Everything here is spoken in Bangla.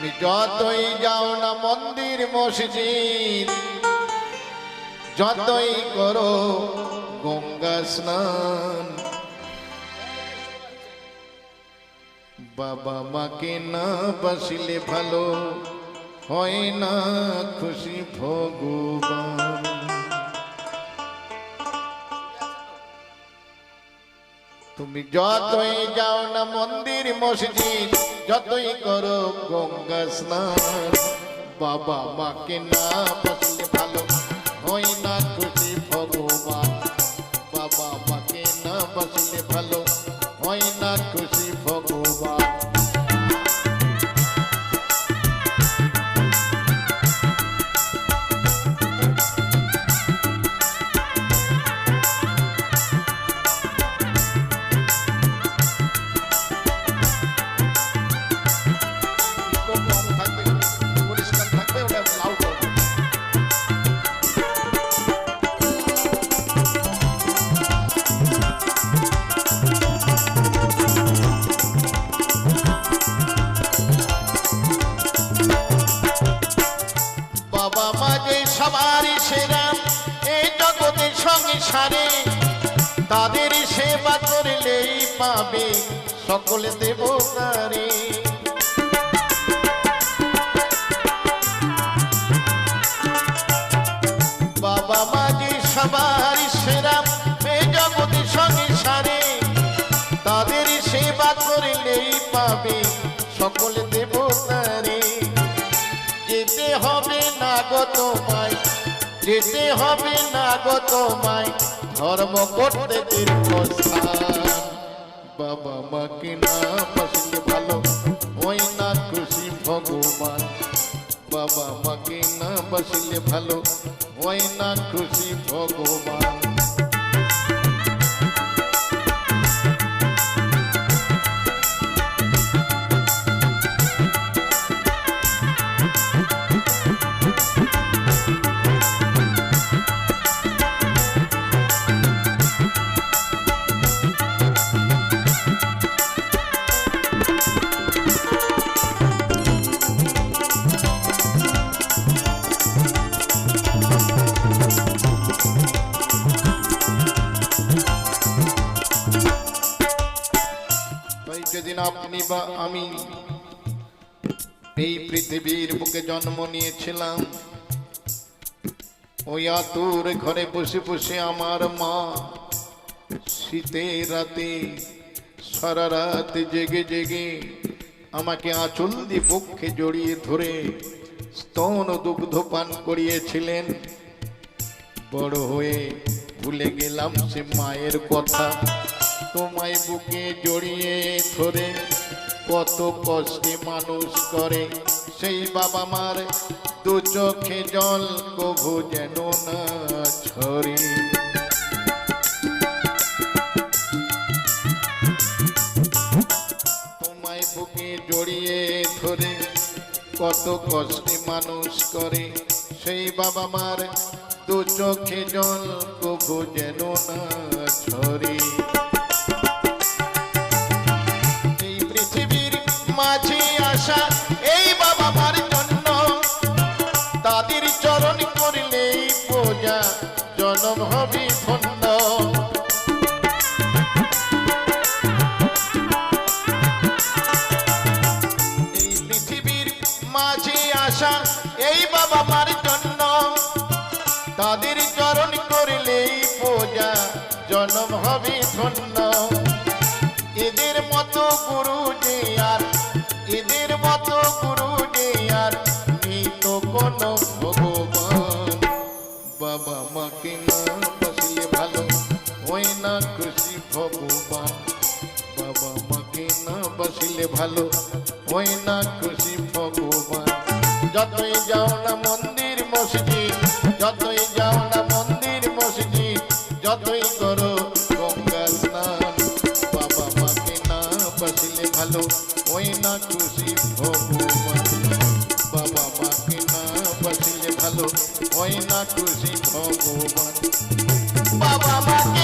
তুমি যতই যাও না মন্দির, মসজিদ, যতই করো গঙ্গা স্নান। বাবা মাকে না বাসিলে ভালো হয় না খুশি ভগবান। তুমি যতই যাও না মন্দির, মসজিদ যতই করো গঙ্গা স্নান, বাবা মাকে না বসলে ভালো হই না খুশি ভগবান। বাবা মাকে না বসলে ভালো পাবে, সকলে দেবতারে বাবা মা যে সবারই সেরা জগতের সঙ্গে সারে তাদের সেবা করলেই পাবে, সকলে দেবতারে যেতে হবে না গো তোমায়, যেতে হবে না গো তোমায়, ধর্ম করতে তীর্থস্থান বাবা মাকে না বসলে ভালো ওই না খুশি ভগবান বাবা মাকে না বসলে ভালো ওই না খুশি ভগবান যেদিন আপনি বা আমি এই পৃথিবীর বুকে জন্ম নিয়েছিলাম, ওই আতুর ঘরে বসে বসে আমার মা শীতের রাতে, সারা রাত জেগে জেগে আমাকে আঁচল দিয়ে পক্ষে জড়িয়ে ধরে স্তন দুগ্ধ পান করিয়েছিলেন। বড় হয়ে ভুলে গেলাম সে মায়ের কথা। তোমায় বুকে জড়িয়ে ধরে, কত কষ্টে মানুষ করে। সেই বাবা মার দু চোখে জল কভু যেন না ছড়ে। তোমায় বুকে জড়িয়ে ধরে, কত কষ্টে মানুষ করে। সেই বাবা মার দু চোখে জল কভু যেন না ছড়ে। হবে ধন্য। এই পৃথিবীর মাঝে আসা এই বাবা জন্য, তাদের চরণ করলেই পূজা জনম হবে এদের মতো গুরু যে এদের মতো গুরু যে আর তো কোনো বাবা মাকে না বসলে ভালো। ওই না খুশি ভগবান। বাবা মাকে না বসলে ভালো। ওই না খুশি ভগবান। যতই যাও না মন্দির মসজিদ, যতই যাও না মন্দির মসজিদ, যতই করো গঙ্গা স্নান, বাবা মাকে না বসলে ভালো। ওই না খুশি ভগবান। বাবা মাকে না বসলে ভালো ওই না খুশি ভগবান। বাবা মাকে